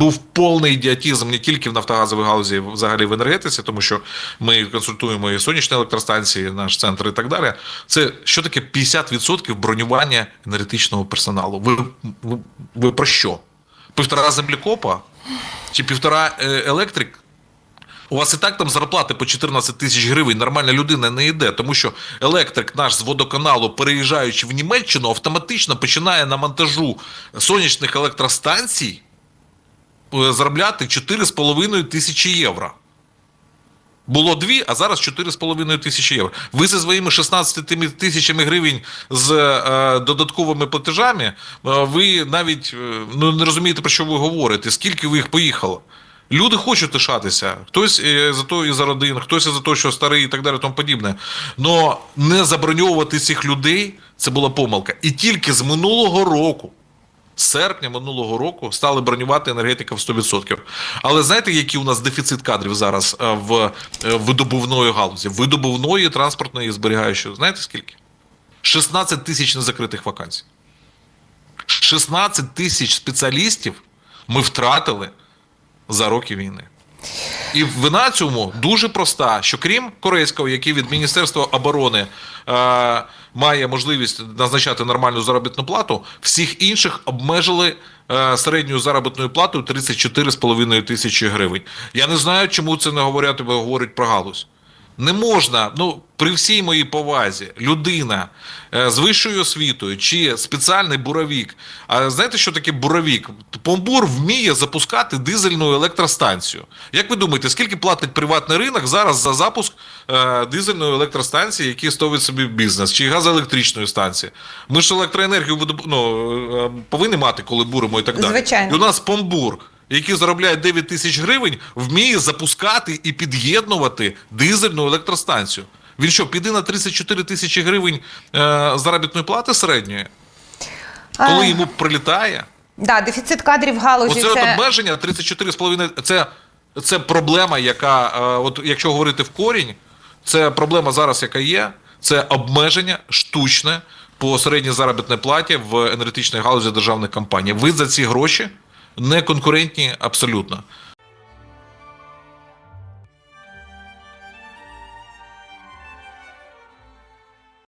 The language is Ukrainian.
був повний ідіотизм не тільки в нафтогазовій галузі, взагалі в енергетиці, тому що ми консультуємо і сонячні електростанції, наш центр і так далі. Це що таке 50% бронювання енергетичного персоналу? Ви, ви, ви про що? Півтора землекопа чи півтора е, електрик? У вас і так там зарплати по 14 тисяч гривень. Нормальна людина не йде, тому що електрик наш з водоканалу, переїжджаючи в Німеччину, автоматично починає на монтажу сонячних електростанцій заробляти 4,5 тисячі євро. Було дві, а зараз 4,5 тисячі євро. Ви зі своїми 16 тисячами гривень з е, додатковими платежами, е, ви навіть е, ну, не розумієте, про що ви говорите, скільки ви їх поїхало. Люди хочуть лишатися. Хтось е, за то і за родин, хтось і за те, що старий і так далі, тому подібне. Но не заброньовувати цих людей це була помилка. І тільки з минулого року серпня минулого року стали бронювати енергетика в 100%. Але знаєте, який у нас дефіцит кадрів зараз е, в е, видобувної галузі? Видобувної, транспортної зберігаючої. Знаєте скільки? 16 тисяч незакритих вакансій. 16 тисяч спеціалістів ми втратили за роки війни. І вина цьому дуже проста: що крім корейського, який від Міністерства оборони е, має можливість назначати нормальну заробітну плату, всіх інших обмежили е, середньою заробітною платою 34,5 тисячі гривень. Я не знаю, чому це не говорять, бо говорять про галузь. Не можна, ну при всій моїй повазі, людина е, з вищою освітою чи спеціальний буровік. А знаєте, що таке буровік? Помбур вміє запускати дизельну електростанцію. Як ви думаєте, скільки платить приватний ринок зараз за запуск е, дизельної електростанції, які ставить собі бізнес, чи газоелектричної станції? Ми ж електроенергію ну, е, повинні мати, коли буримо і так далі. Звичайно. І у нас помбур який заробляє 9 тисяч гривень, вміє запускати і під'єднувати дизельну електростанцію. Він що, піде на 34 тисячі гривень е, заробітної плати середньої, коли йому прилітає? да, дефіцит кадрів галузі Оце це обмеження 34,5 це, це проблема, яка, е, от якщо говорити в корінь, це проблема зараз, яка є, це обмеження штучне по середній заробітній платі в енергетичній галузі державних компаній. Ви за ці гроші не конкурентні абсолютно.